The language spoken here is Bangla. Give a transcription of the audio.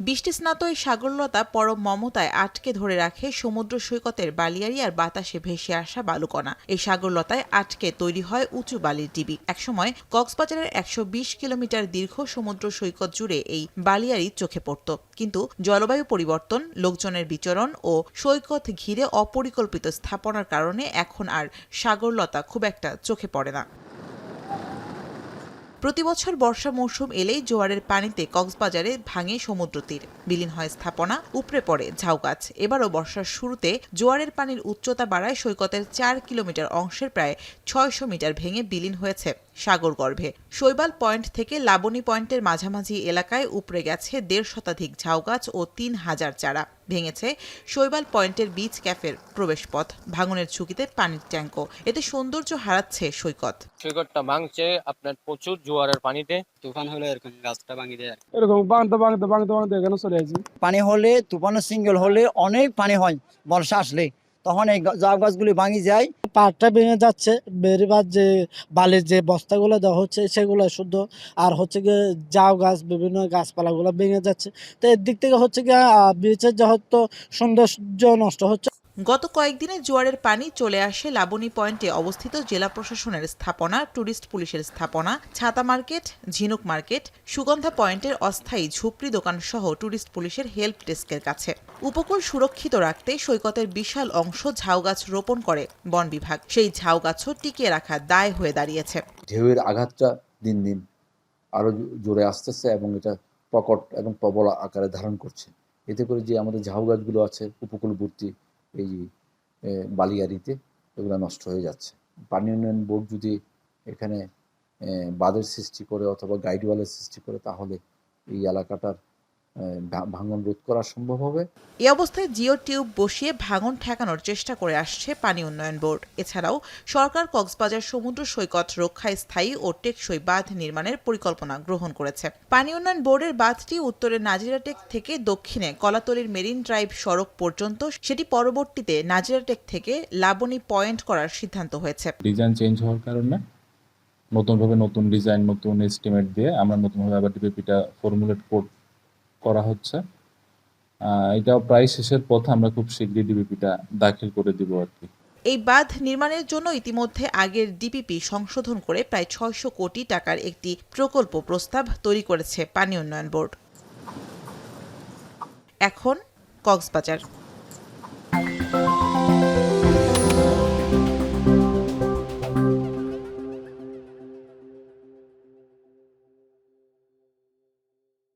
বৃষ্টি স্নাত এই সাগরলতা পরম মমতায় আটকে ধরে রাখে সমুদ্র সৈকতের বালিয়াড়ি আর বাতাসে ভেসে আসা বালুকণা। এই সাগরলতায় আটকে তৈরি হয় উঁচু বালির ডিবি একসময় কক্সবাজারের একশো বিশ কিলোমিটার দীর্ঘ সমুদ্র সৈকত জুড়ে এই বালিয়ারি চোখে পড়ত। কিন্তু জলবায়ু পরিবর্তন, লোকজনের বিচরণ ও সৈকত ঘিরে অপরিকল্পিত স্থাপনার কারণে এখন আর সাগরলতা খুব একটা চোখে পড়ে না। প্রতিবছর বর্ষা মৌসুম এলেই জোয়ারের পানিতে কক্সবাজারে ভাঙে সমুদ্র তীর। বিলীন হয় স্থাপনা, উপড়ে পড়ে ঝাউ গাছ। এবারও বর্ষার শুরুতে জোয়ারের পানির উচ্চতা বাড়ায় সৈকতের চার কিলোমিটার অংশের প্রায় ছয়শো মিটার ভেঙে বিলীন হয়েছে। সাগরগর্ভে শৈবাল পয়েন্ট থেকে লাবণী পয়েন্টের মাঝামাঝি এলাকায় উপড়ে গেছে দেড় শতাধিক ঝাউ গাছ ও তিন হাজার চারা। ভেঙেছে শৈবাল পয়েন্টের বিচ ক্যাফের প্রবেশপথ। ভাঙনের ঝুঁকিতে পানির ট্যাঙ্কও। এতে সৌন্দর্য হারাচ্ছে সৈকত। সৈকতটা ভাঙছে আপনার প্রচুর জোয়ারের পানিতে। তুফান হলে এরকম গাছটা ভাঙিয়ে দেয় এরকম বাঁধতে বাঁধতে বাঁধতে বাঁধতে এখানে চলে আসি। পানি হলে তুফানের সিঙ্গেল হলে অনেক পানি হয় বর্ষা আসলে। তখন এই জাউ গাছগুলি ভাঙি যায়। পাটটা ভেঙে যাচ্ছে, বেরিবার যে বালির যে বস্তাগুলো দেওয়া হচ্ছে, সেগুলো শুদ্ধ। আর হচ্ছে গিয়ে জাউ গাছ, বিভিন্ন গাছপালাগুলো ভেঙে যাচ্ছে। তো এর দিক থেকে হচ্ছে গিয়ে বিচের যে হয়তো সৌন্দর্য নষ্ট হচ্ছে। গত কয়েকদিনে জোয়ারের পানি চলে আসে লাবণী পয়েন্টে অবস্থিত জেলা প্রশাসনের স্থাপনা ট্যুরিস্ট পুলিশের স্থাপনা, ছাতা মার্কেট, ঝিনুক মার্কেট, সুগন্ধা পয়েন্টের অস্থায়ী ঝুপড়ি দোকান সহ ট্যুরিস্ট পুলিশের হেল্প ডেস্কের কাছে। উপকূল সুরক্ষিত রাখতে সৈকতের বিশাল অংশ ঝাউ গাছ রোপণ করে বন বিভাগ। সেই ঝাউ গাছও টিকিয়ে রাখা দায় হয়ে দাঁড়িয়েছে। ঢেউয়ের আঘাতটা দিন দিন আরও জোরে আসতেছে এবং এটা প্রকট এবং প্রবল আকারে ধারণ করছে। এতে করে যে আমাদের ঝাউ গাছগুলো আছে, উপকূলবর্তী এই বালিয়ারিতে এগুলো নষ্ট হয়ে যাচ্ছে। পানি উন্নয়ন বোর্ড যদি এখানে বাঁধের সৃষ্টি করে অথবা গাইডওয়ালের সৃষ্টি করে, তাহলে এই এলাকাটার ভাঙন রোধ করা সম্ভব হবে? এ অবস্থায় জিও টিউব বসিয়ে ভাঙন ঠেকানোর চেষ্টা করে আসছে পানি উন্নয়ন বোর্ড। এছাড়াও সরকার কক্সবাজার সমুদ্র সৈকত রক্ষায় স্থায়ী ও টেকসই বাঁধ নির্মাণের পরিকল্পনা গ্রহণ করেছে। পানি উন্নয়ন বোর্ডের বাঁধটি উত্তরে নাজিরাটেক থেকে দক্ষিণে কলাতলির মেরিন ড্রাইভ সড়ক পর্যন্ত সেটি পরবর্তীতে নাজিরাটেক থেকে লাবণী পয়েন্ট করার সিদ্ধান্ত হয়েছে। ডিজাইন চেঞ্জ হওয়ার কারণে নতুনভাবে নতুন ডিজাইন নতুন এস্টিমেট দিয়ে আমরা নতুনভাবে আবার ডিপিপিটা ফর্মুলেট করা হচ্ছে। আহ, এটা প্রায় শেষের পথে আমরা খুব শীঘ্রই ডিপিপিটা দাখিল করে দিব আর কি। এই বাঁধ নির্মাণের জন্য ইতিমধ্যে আগের ডিপিপি সংশোধন করে প্রায় ছয়শো কোটি টাকার একটি প্রকল্প প্রস্তাব তৈরি করেছে পানি উন্নয়ন বোর্ড। এখন কক্সবাজার।